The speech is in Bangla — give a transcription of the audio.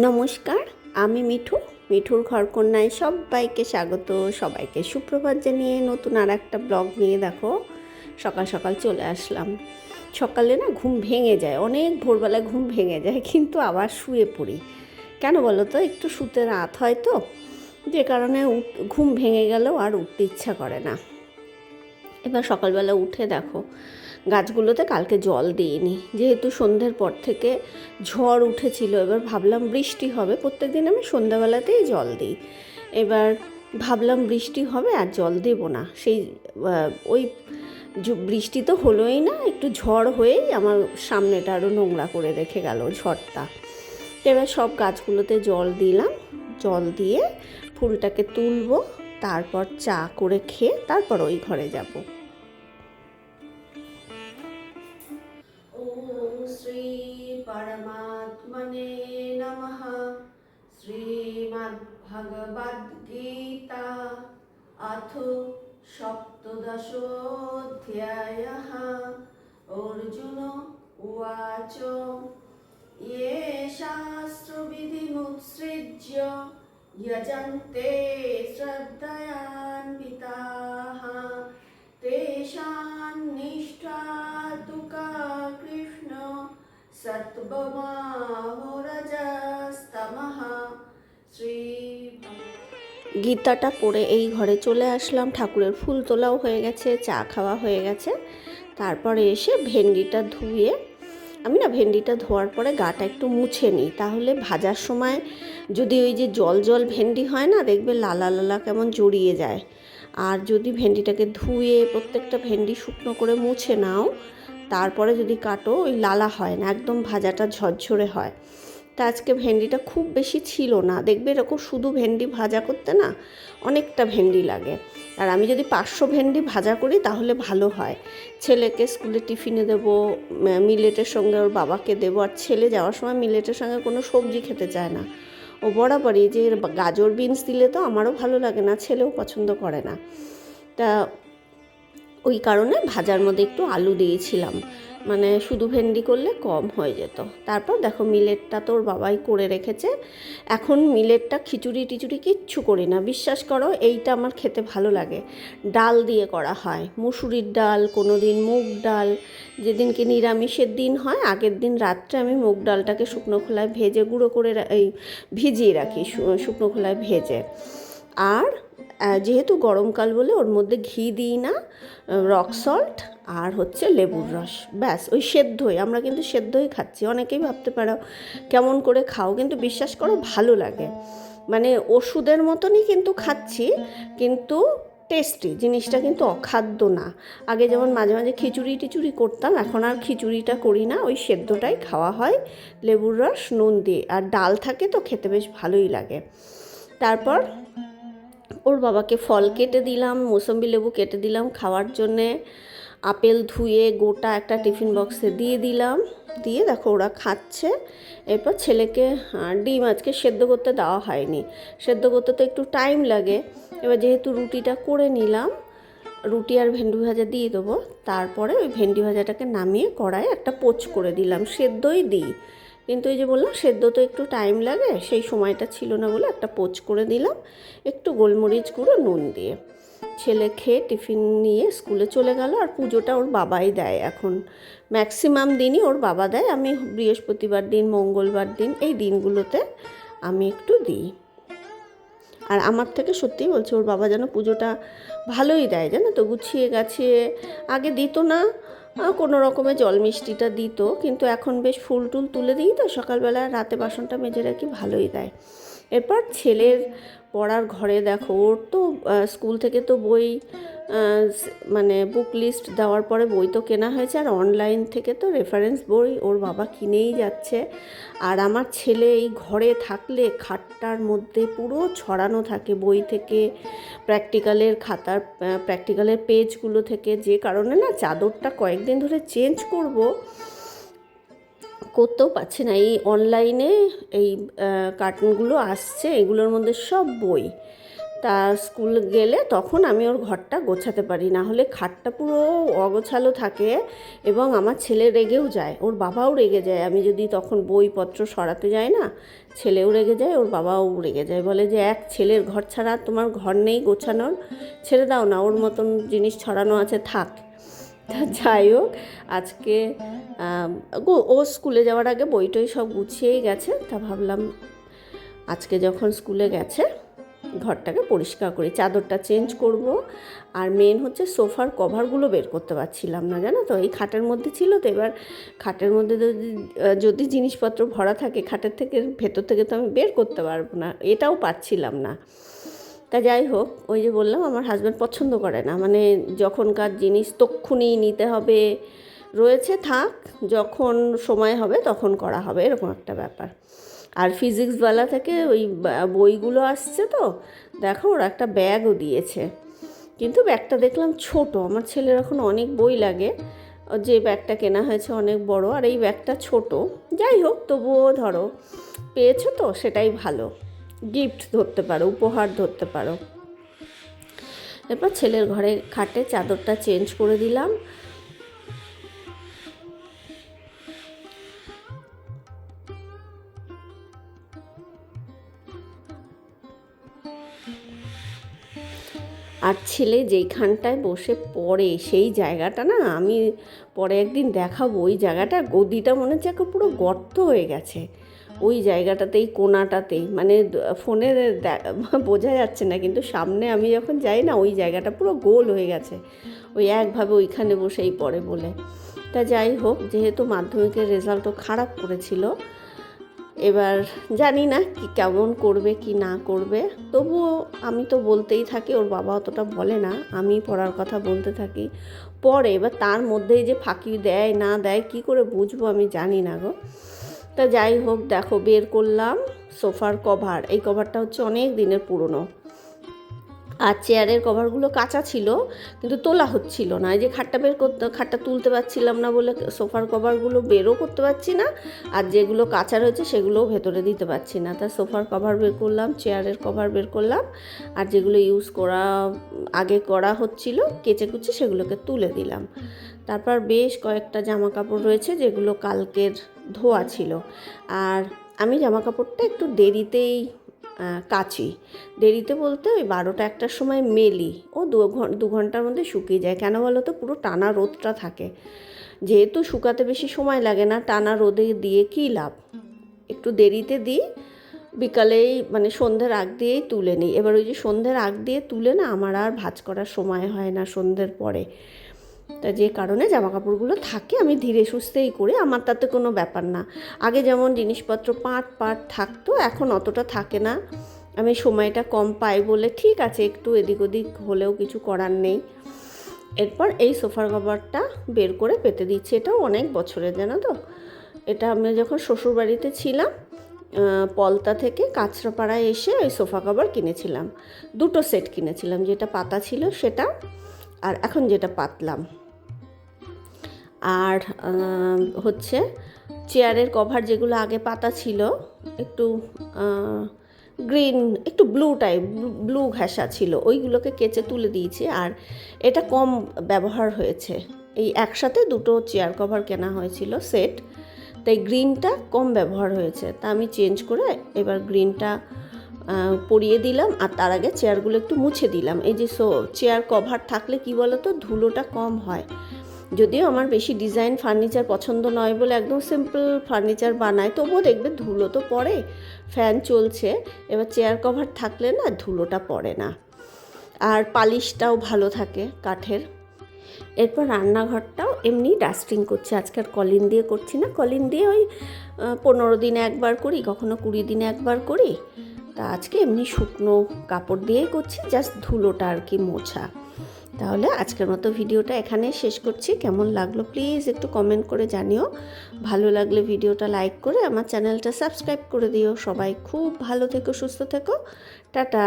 নমস্কার, আমি মিঠু, মিঠুর ঘরকন্যায় সবাইকে স্বাগত, সবাইকে সুপ্রভাত জানিয়ে নতুন আর একটা ব্লগ নিয়ে দেখো, সকাল সকাল চলে আসলাম। সকালে না ঘুম ভেঙে যায়, অনেক ভোরবেলায় ঘুম ভেঙে যায়, কিন্তু আবার শুয়ে পড়ি। কেন বলো তো, একটু শুতে রাত হয় তো, যে কারণে ঘুম ভেঙে গেলেও আর উঠতে ইচ্ছা করে না। এবার সকালবেলা উঠে দেখো গাছগুলোতে কালকে জল দিইনি। যেহেতু সন্ধ্যের পর থেকে ঝড় উঠেছিল, এবার ভাবলাম বৃষ্টি হবে। প্রত্যেক দিন আমি সন্ধ্যাবেলাতেই জল দিই। এবার ভাবলাম বৃষ্টি হবে আর জল দেব না। সেই ওই বৃষ্টি তো হলোই না, একটু ঝড় হয়েই আমার সামনেটা আরও নোংরা করে রেখে গেল ঝড়টা। এবার সব গাছগুলোতে জল দিলাম। জল দিয়ে ফুলটাকে তুলবো, তারপর চা করে খেয়ে তারপর ওই ঘরে যাব। श्रीमद्भगवद्गीता अथ सप्तदशोऽध्यायः अर्जुन उवाच ये शास्त्रविधिमुत्सृज्य यजन्ते श्रद्धयान्विताः तेषां निष्ठा तु का कृष्ण सत्वमाहोरजस्तमः গীতাটা পড়ে এই ঘরে চলে আসলাম। ঠাকুরের ফুল তোলাও হয়ে গেছে, চা খাওয়া হয়ে গেছে। তারপরে এসে ভেন্ডিটা ধুয়ে, আমি না ভেন্ডিটা ধোয়ার পরে গাটা একটু মুছে নিই। তাহলে ভাজার সময় যদি ওই যে জল জল ভেন্ডি হয় না, দেখবে লালা লালা কেমন জড়িয়ে যায়। আর যদি ভেন্ডিটাকে ধুয়ে প্রত্যেকটা ভেন্ডি শুকনো করে মুছে নাও, তারপরে যদি কাটো, ওই লালা হয় না, একদম ভাজাটা ঝরঝরে হয়। তা আজকে ভেন্ডিটা খুব বেশি ছিল না। দেখবে এরকম শুধু ভেন্ডি ভাজা করতে না অনেকটা ভেন্ডি লাগে। আর আমি যদি পাঁচশো ভেন্ডি ভাজা করি তাহলে ভালো হয়। ছেলেকে স্কুলে টিফিনে দেবো মিলেটের সঙ্গে ওর বাবাকে দেবো। আর ছেলে যাওয়ার সময় মিলেটের সঙ্গে কোনো সবজি খেতে চায় না। ও বরাবরই যে গাজর বিনস দিলে তো আমারও ভালো লাগে না, ছেলেও পছন্দ করে না। তা ওই কারণে ভাজার মধ্যে একটু আলু দিয়েছিলাম। মানে শুধু ভেন্ডি করলে কম হয়ে যেত। তারপর দেখো মিলেটটা তোর বাবাই করে রেখেছে। এখন মিলেটটা খিচুড়ি টিচুড়ি কিচ্ছু করি না। বিশ্বাস করো, এইটা আমার খেতে ভালো লাগে। ডাল দিয়ে করা হয়। মুসুরির ডাল কোনো দিন মুগ ডাল। যেদিনকে নিরামিষের দিন হয়, আগের দিন রাত্রে আমি মুগ ডালটাকে শুকনো খোলায় ভেজে, গুঁড়ো করে এই ভিজিয়ে রাখি শুকনো খোলায় ভেজে। আর যেহেতু গরমকাল বলে ওর মধ্যে ঘি দিই না রক সল্ট আর হচ্ছে লেবুর রস। ব্যাস, ওই সেদ্ধই, আমরা কিন্তু সেদ্ধই খাচ্ছি। অনেকেই ভাবতে পারো, কেমন করে খাও, কিন্তু বিশ্বাস করো, ভালো লাগে। মানে ওষুধের মতনই কিন্তু খাচ্ছি, কিন্তু টেস্টি জিনিসটা কিন্তু অখাদ্য না। আগে যেমন মাঝে মাঝে খিচুড়ি টিচুড়ি করতাম, এখন আর খিচুড়িটা করি না, ওই সেদ্ধটাই খাওয়া হয়। লেবুর রস, নুন দিয়ে, আর ডাল থাকে তো, খেতে বেশ ভালোই লাগে। তারপর ওর বাবাকে ফল কেটে দিলাম, মোসম্বি লেবু কেটে দিলাম খাওয়ার জন্যে। আপেল ধুয়ে গোটা একটা টিফিন বক্সে দিয়ে দিলাম। দিয়ে দেখো ওরা খাচ্ছে। এরপর ছেলেকে ডিম আজকে সেদ্ধ করতে দেওয়া হয়নি। সেদ্ধ করতে তো একটু টাইম লাগে। এবার যেহেতু রুটিটা করে নিলাম, রুটি আর ভেন্ডি ভাজা দিয়ে দেবো। তারপরে ওই ভেন্ডি ভাজাটাকে নামিয়ে কড়াই একটা পোচ করে দিলাম। সেদ্ধই দিই। কিন্তু এই যে বললাম, সেদ্ধ তো একটু টাইম লাগে, সেই সময়টা ছিল না বলে একটা পোচ করে দিলাম। একটু গোলমরিচ গুঁড়ো, নুন দিয়ে। ছেলে খেয়ে টিফিন নিয়ে স্কুলে চলে গেল আর পুজোটা ওর বাবাই দেয় এখন। ম্যাক্সিমাম দিনই ওর বাবা দেয়। আমি বৃহস্পতিবার দিন, মঙ্গলবার দিন এই দিনগুলোতে আমি একটু দিই। আর আমার থেকে সত্যিই বলছে, ওর বাবা যেন পুজোটা ভালোই দেয়, জানো তো? গুছিয়ে গাছিয়ে আগে দিত না কোনো রকমের জল মিষ্টিটা দিত, কিন্তু এখন বেশ ফুল টুল তুলে দিই তো, সকালবেলা রাতে বাসনটা মেজে রাখি, ভালোই দেয়। এরপর ছেলের পড়ার ঘরে দেখো, ওর তো স্কুল থেকে তো বই মানে বুক লিস্ট দেওয়ার পরে বই তো কেনা হয়েছে আর অনলাইন থেকে তো রেফারেন্স বই ওর বাবা কিনেই যাচ্ছে। আর আমার ছেলে এই ঘরে থাকলে খাটটার মধ্যে পুরো ছড়ানো থাকে বই থেকে প্র্যাকটিক্যালের খাতার প্র্যাকটিক্যালের পেজগুলো থেকে। যে কারণে না চাদরটা কয়েকদিন ধরে চেঞ্জ করব করতেও পারছি না। এই অনলাইনে এই কার্টুনগুলো আসছে, এগুলোর মধ্যে সব বই। তা স্কুল গেলে তখন আমি ওর ঘরটা গোছাতে পারি। না হলে খাটটা পুরো অগোছালো থাকে এবং আমার ছেলে রেগেও যায়। ওর বাবাও রেগে যায়। আমি যদি তখন বইপত্র সরাতে যাই না, ছেলেও রেগে যায়, ওর বাবাও রেগে যায়। বলে যে, এক ছেলের ঘর ছাড়া তোমার ঘর নেই গোছানোর। ছেড়ে দাও না, ওর মতন জিনিস ছড়ানো আছে, থাক। যাই হোক, আজকে ও স্কুলে যাওয়ার আগে বই টই সব গুছিয়েই গেছে। তা ভাবলাম আজকে যখন স্কুলে গেছে, ঘরটাকে পরিষ্কার করি, চাদরটা চেঞ্জ করব। আর মেন হচ্ছে সোফার কভারগুলো বের করতে পারছিলাম না, জানো তো? এই খাটের মধ্যে ছিল তো, এবার খাটের মধ্যে যদি যদি জিনিসপত্র ভরা থাকে, খাটের থেকে, ভেতর থেকে তো আমি বের করতে পারব না, এটাও পাচ্ছিলাম না। তা যাই হোক, ওই যে বললাম, আমার হাজব্যান্ড পছন্দ করে না। মানে যখনকার জিনিস তক্ষুনি নিতে হবে রয়েছে, থাক, যখন সময় হবে তখন করা হবে, এরকম একটা ব্যাপার। আর ফিজিক্সওয়ালা থেকে ওই বইগুলো আসছে তো, দেখো ওরা একটা ব্যাগও দিয়েছে। কিন্তু ব্যাগটা দেখলাম ছোট, আমার ছেলের এখন অনেক বই লাগে, যে ব্যাগটা কেনা হয়েছে অনেক বড়, আর এই ব্যাগটা ছোট। যাই হোক, তবুও ধরো, পেয়েছ তো, সেটাই ভালো। গিফট ধরতে পারো, উপহার ধরতে পারো। এরপর ছেলের ঘরে খাটে চাদরটা চেঞ্জ করে দিলাম আর ছেলে যেইখানটায় বসে পড়ে সেই জায়গাটা না, আমি পরে একদিন দেখাবো ওই জায়গাটা, গদিটা মনে হচ্ছে একটা পুরো গর্ত হয়ে গেছে। ওই জায়গাটাতেই কোনাটাতেই মানে ফোনে বোঝা যাচ্ছে না, কিন্তু সামনে আমি যখন যাই না, ওই জায়গাটা পুরো গোল হয়ে গেছে। ওই একভাবে ওইখানে বসেই পড়ে বলে। তা যাই হোক, যেহেতু মাধ্যমিকের রেজাল্টও খারাপ করেছিল এবার জানি না কি কেমন করবে, কি না করবে। তবুও আমি তো বলতেই থাকি, ওর বাবা অতটা বলে না। আমি পড়ার কথা বলতে থাকি। পরে এবার তার মধ্যেই যে ফাঁকি দেয়, না দেয়, কি করে বুঝব আমি জানি না গো। তা যাই হোক, দেখো, বের করলাম সোফার কভার। এই কভারটা হচ্ছে অনেক দিনের পুরনো। আর চেয়ারের কভারগুলো কাঁচা ছিল, কিন্তু তোলা হচ্ছিল না। এই যে খাটটা বের করতে খাটটা তুলতে পারছিলাম না বলে সোফার কভারগুলো বেরও করতে পারছি না, আর যেগুলো কাঁচা রয়েছে সেগুলোও ভেতরে দিতে পারছি না। তা সোফার কভার বের করলাম, চেয়ারের কভার বের করলাম, আর যেগুলো ইউজ করা, আগে করা হচ্ছিল, কেচে কুচে সেগুলোকে তুলে দিলাম। তারপর বেশ কয়েকটা জামা কাপড় রয়েছে যেগুলো কালকের ধোয়া ছিল। আর আমি জামা কাপড়টা একটু দেরিতেই কাচি। দেরিতে বলতে ওই বারোটা একটার সময় মেলি। ও দু ঘণ্টা দু ঘণ্টার মধ্যে শুকিয়ে যায়। কেন বলো তো? পুরো টানা রোদটা থাকে। যেহেতু শুকাতে বেশি সময় লাগে না, টানা রোদে দিয়ে কী লাভ? একটু দেরিতে দিই, বিকালেই মানে সন্ধ্যের আগ দিয়েই তুলে নিই। এবার ওই যে সন্ধ্যের আগ দিয়ে তুলে না, আমার আর ভাজ করার সময় হয় না সন্ধ্যের পরে। তা যে কারণে জামা কাপড়গুলো থাকে, আমি ধীরে সুস্থেই করে, আমার তাতে কোনো ব্যাপার না। আগে যেমন জিনিসপত্র পাট পাট থাকতো, এখন অতটা থাকে না। আমি সময়টা কম পাই বলে ঠিক আছে, একটু এদিক ওদিক হলেও কিছু করার নেই। এরপর এই সোফার কভারটা বের করে পেতে দিচ্ছি, এটাও অনেক বছরের, জানো তো? এটা আমি যখন শ্বশুরবাড়িতে ছিলাম পলতা থেকে কাঁচরাপাড়ায় এসে ওই সোফা কভার কিনেছিলাম। দুটো সেট কিনেছিলাম, যেটা পাতা ছিল সেটা। আর এখন যেটা পাতলাম। আর হচ্ছে চেয়ারের কভার যেগুলো আগে পাতা ছিল, একটু গ্রিন, একটু ব্লু টাইপ, ব্লু ঘেঁষা ছিল, ওইগুলোকে কেচে তুলে দিয়েছি। আর এটা কম ব্যবহার হয়েছে। এই একসাথে দুটো চেয়ার কভার কেনা হয়েছিল, সেট। তাই গ্রিনটা কম ব্যবহার হয়েছে। তা আমি চেঞ্জ করে এবার গ্রিনটা পরিয়ে দিলাম আর তার আগে চেয়ারগুলো একটু মুছে দিলাম। এই যে সো, চেয়ার কভার থাকলে কি বলো তো ধুলোটা কম হয়। যদিও আমার বেশি ডিজাইন ফার্নিচার পছন্দ নয় বলে একদম সিম্পল ফার্নিচার বানায় তবুও দেখবে ধুলো তো পড়ে, ফ্যান চলছে। এবার চেয়ার কভার থাকলে না ধুলোটা পড়ে না। আর পালিশটাও ভালো থাকে কাঠের। এরপর রান্নাঘরটাও এমনি ডাস্টিং করছি আজকাল কলিন দিয়ে করছি না। কলিন দিয়ে ওই পনেরো দিনে একবার করি, কখনো কুড়ি দিনে একবার করি। তা আজকে এমনি শুকনো কাপড় দিয়েই করছি জাস্ট ধুলোটা আর কি মোছা। তাহলে আজকের মতো ভিডিওটা এখানে শেষ করছি। কেমন লাগল প্লিজ একটু কমেন্ট করে জানিও। ভালো লাগলে ভিডিওটা লাইক করে আমার চ্যানেলটা সাবস্ক্রাইব করে দিও। সবাই খুব ভালো থেকো, সুস্থ থেকো। টাটা!